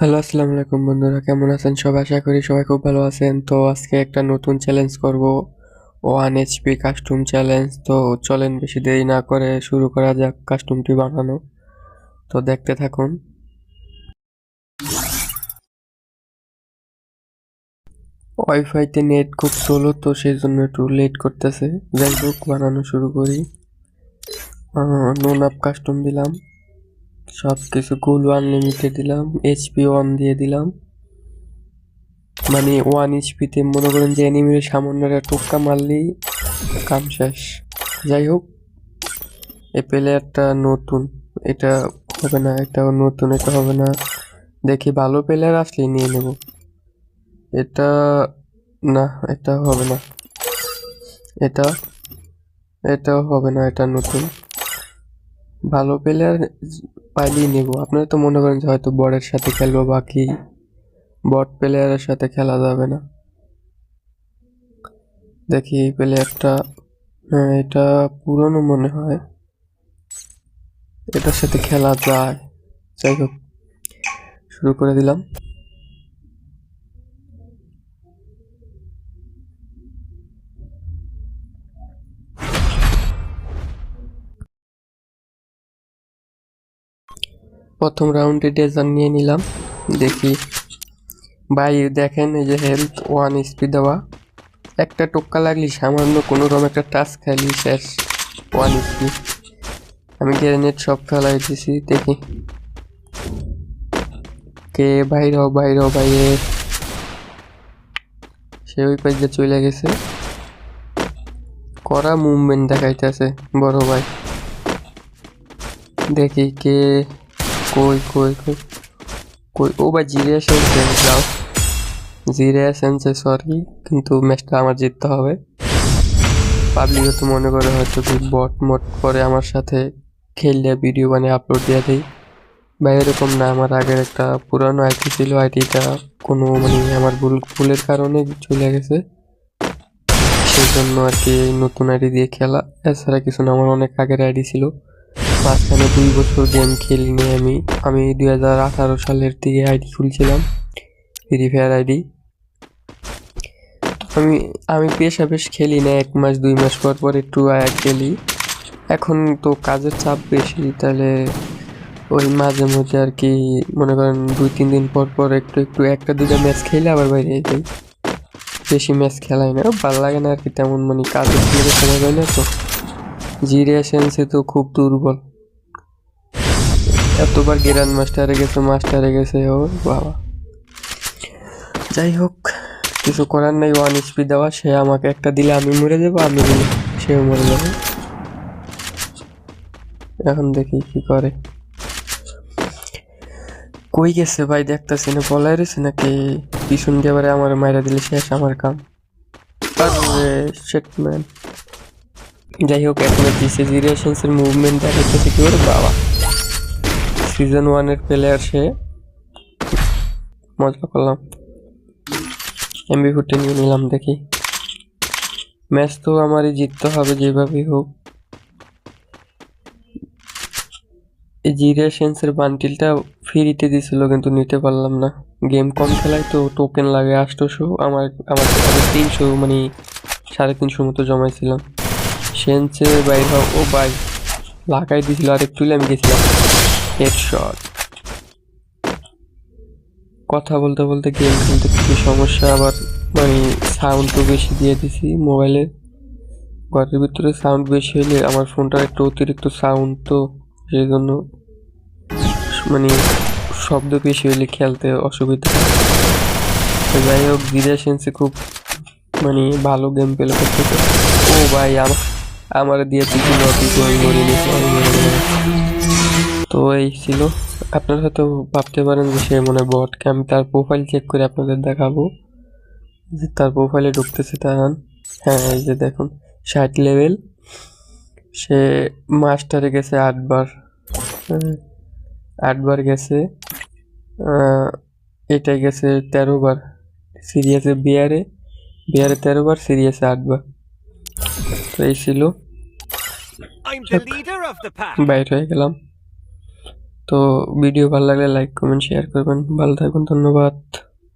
Hello, আসসালামু আলাইকুম বন্ধুরা, কেমন আছেন সবাই? আশা করি সবাই খুব ভালো আছেন। তো আজকে একটা নতুন চ্যালেঞ্জ করব ওয়ান এইচপি কাস্টম চ্যালেঞ্জ তো চলেন বেশি দেরি না করে শুরু করা যাক কাস্টমটি বানানো। তো দেখতে থাকুন। ওয়াইফাইতে নেট খুব স্লো তো সেই জন্য একটু লেট করতেছে। যাই হোক, বানানো শুরু করি। নোন আপ কাস্টম দিলাম। সব কিছু গুল আনলিমিটেড দিলাম এইচপি ওয়ান দিয়ে দিলাম। মানে ওয়ান এইচপিতে মনে করেন যে এনিমির সামান্য একটা টোক্কা মারলেই কাম শেষ। যাই হোক এই প্লেয়ারটা নতুন, এটা হবে না এটা নতুন, এটা হবে না। দেখি ভালো প্লেয়ার আসলেই নিয়ে নেব। এটা না, এটা হবে না। এটা, এটাও হবে না, এটা নতুন। ভালো প্লেয়ার পাইলেই নেব। আপনারা তো মনে করেন যে হয়তো বটের সাথে খেলব, বাকি বট প্লেয়ারের সাথে খেলা যাবে না। দেখি এই প্লেয়ারটা হ্যাঁ এটা পুরনো মনে হয়। এটার সাথে খেলা যায়। যাই হোক, শুরু করে দিলাম। প্রথম রাউন্ডে ডেজার নিয়ে নিলাম। দেখি। ভাই, দেখেন এই যে হেলথ ওয়ান স্পি দেওয়া। একটা টোক্কা লাগলি সামান্য কোনো রকম একটা টাচ খাইলি শেষ। ওয়ান স্পি আমি গ্রেনেড সব ফেলাই দিছি, দেখি। কে বাইর বাইর বাইরে সে ওই পাশ দিয়ে চলে গেছে। করা মুভমেন্ট দেখাইতেছে, বড় ভাই। দেখি কে কই কই কই? কই? ও ভাই জিরে এসেছে, যাও। জিরে এসেছে সরি কিন্তু ম্যাচটা আমার জিততে হবে। পাবলিকও তো মনে করে হয়তো কি বট মট করে আমার সাথে খেললে ভিডিও বানিয়ে আপলোড দিয়ে দেই। বা এরকম না, আমার আগের একটা পুরানো আইডি ছিল আইডিটা কোনো মানে আমার ভুল, ভুলের কারণে চলে গেছে। সেই জন্য আর কি নতুন আইডি দিয়ে খেলা। এছাড়া কিছু না, আমার অনেক আগের আইডি ছিল। মাঝখানে দুই বছর গেম খেলিনি আমি। আমি দুই হাজার আঠারো সালের দিকে আইডি খুলছিলাম ফ্রি ফায়ার আইডি আমি আমি পেশা বেশ খেলি না, এক মাস, দুই মাস পর পর একটু খেলি। এখন তো কাজের চাপ বেশি, তাহলে ওই মাঝে মধ্যে আর কি, মনে করেন দুই, তিন দিন পর পর একটু একটু একটা দুটা ম্যাচ খেলে আবার বাইরে যাই। বেশি ম্যাচ খেলাই না, ভালো লাগে না আর কি, তেমন মানে কাজের সময় পাই না তো। জিরে এসেন্সে তো খুব দুর্বল। এতবার গ্র্যান্ড মাস্টারে গেছে মাস্টারে গেছে, ও বাবা। যাই হোক কিছু করার নাই ওয়ান স্পি দেওয়া, সে আমাকে একটা দিলে আমি মরে যাব, আমি দিলে সেও মরে যাবে। এখন দেখি কি করে। কই গেছে ভাই, দেখতেছি না পলাই রয়েছে নাকি? পিছন দিয়ে আমার মাইরা দিলে শেষ আমার কাম। যাই হোক এখন দিছে জিরিয়েশনসের মুভমেন্ট দেখাচ্ছে কি করে বাবা। সিজন ওয়ানের প্লেয়ার সে। মজা করলাম। এমবি ফুটে নিয়ে নিলাম দেখি। ম্যাচ তো আমারই জিততে হবে যেভাবেই হোক। এই জিরিয়া সেন্সের বান্টিলটা ফ্রিতে দিছিল কিন্তু নিতে পারলাম না। গেম কম খেলায় তো টোকেন লাগে আটশোশো। আমার আমার তিনশো মানে সাড়ে তিনশো মতো জমাইছিলাম। সেন্সে বাইর ও বাই। লাগাই দিছিল আর একটু আমি গেছিলাম। হেডশট কথা বলতে বলতে গেম খেলতে খুবই সমস্যা, আবার মানে সাউন্ডও বেশি দিয়ে দিছি মোবাইলের ঘরের ভিতরে সাউন্ড বেশি হলে আমার ফোনটার একটু অতিরিক্ত সাউন্ড তো সেই জন্য মানে শব্দ বেশি হলে খেলতে অসুবিধা। তো যাই হোক জিরা সেন্সে খুব মানে ভালো গেম পেলে করতেছে ও ভাই, আমার আমার দিয়ে কিছু sorry। তো এই ছিল। আপনারা হয়তো ভাবতে পারেন যে সে মনে হয় বটকে আমি তার প্রোফাইল চেক করে আপনাদের দেখাবো। যে তার প্রোফাইলে ঢুকতেছে দাঁড়ান হ্যাঁ এই যে দেখুন ষাট লেভেল সে মাস্টারে গেছে আটবার। হ্যাঁ, আটবার গেছে। এটাই গেছে তেরো বার সিরিয়াসে বিয়ারে বিয়ারে তেরো বার সিরিয়াসে আটবার। তো এই ছিল. বাইর হয়ে গেলাম। তো ভিডিও ভালো লাগলে লাইক কমেন্ট শেয়ার করবেন। ভালো থাকবেন ধন্যবাদ।